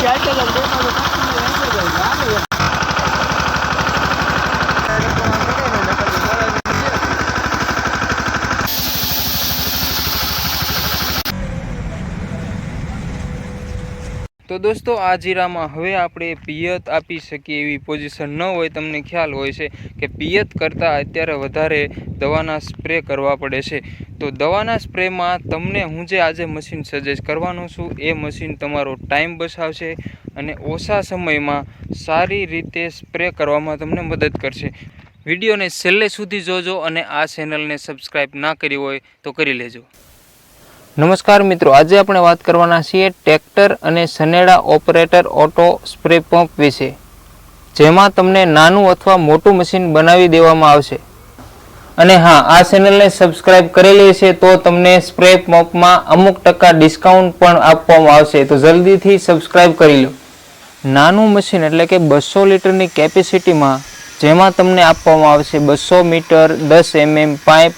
क्या क्या जल्दी તો દોસ્તો આ જીરામાં હવે આપણે પિયત આપી શકીએ એવી પોઝિશન ન હોય તમને ખ્યાલ હોય છે કે પિયત કરતાં અત્યારે વધારે દવાના સ્પ્રે કરવા પડે છે. તો દવાના સ્પ્રેમાં તમને હું જે આજે મશીન સજેસ્ટ કરવાનું છું, એ મશીન તમારો ટાઈમ બચાવશે અને ઓછા સમયમાં સારી રીતે સ્પ્રે કરવામાં તમને મદદ કરશે. વિડીયોને છેલ્લે સુધી જોજો અને આ ચેનલને સબસ્ક્રાઈબ ના કરી હોય તો કરી લેજો. નમસ્કાર મિત્રો, આજે આપણે વાત કરવાના છીએ ટ્રેક્ટર અને Saneda operator auto spray pump વિશે, જેમાં તમને નાનું અથવા મોટું મશીન બનાવી દેવામાં આવશે. અને હા, આ ચેનલને સબસ્ક્રાઇબ કરેલી છે તો તમને સ્પ્રે પંપમાં અમુક ટકા ડિસ્કાઉન્ટ પણ આપવામાં આવશે. તો જલ્દીથી સબસ્ક્રાઇબ કરી લો. નાનું મશીન એટલે કે બસો લીટરની કેપેસિટીમાં, જેમાં તમને આપવામાં આવશે બસો મીટર, દસ એમએમ પાઇપ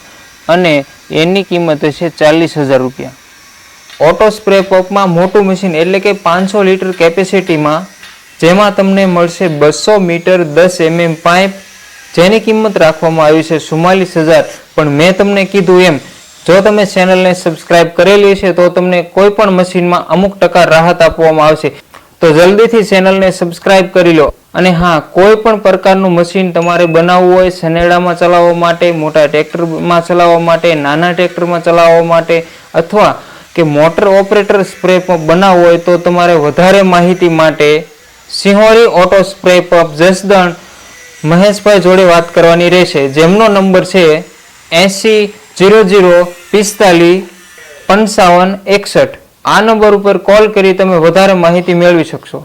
અને એની કિંમત હશે ચાલીસ હજાર રૂપિયા. ઓટો સ્પ્રે પંપમાં મોટું મશીન એટલે કે પાંચસો લીટર કેપેસિટીમાં જેમાં તમને મળશે બસો મીટર દસ એમએમ પાઇપ, જેની કિંમત રાખવામાં આવી છે ચુમ્માલીસ હજાર. પણ મેં તમને કીધું એમ, જો તમે ચેનલને સબસ્ક્રાઇબ કરેલી છે તો તમને કોઈ પણ મશીનમાં અમુક ટકા રાહત આપવામાં આવશે. તો જલ્દીથી ચેનલને સબસ્ક્રાઇબ કરી લો. અને હા, કોઈ પણ પ્રકારનું મશીન તમારે બનાવવું હોય સનેડામાં ચલાવવા માટે, મોટા ટ્રેક્ટરમાં ચલાવવા માટે, નાના ટ્રેક્ટરમાં ચલાવવા માટે, અથવા કે મોટર ઓપરેટર સ્પ્રે પંપ બનાવવો હોય તો તમારે વધારે માહિતી માટે Sinhori auto spray pump Jasdan Maheshbhai જોડે વાત કરવાની રહેશે. જેમનો નંબર છે એંસી જીરો જીરો પિસ્તાલીસ પંચાવન એકસઠ. આ નંબર ઉપર કોલ કરી તમે વધારે માહિતી મેળવી શકશો.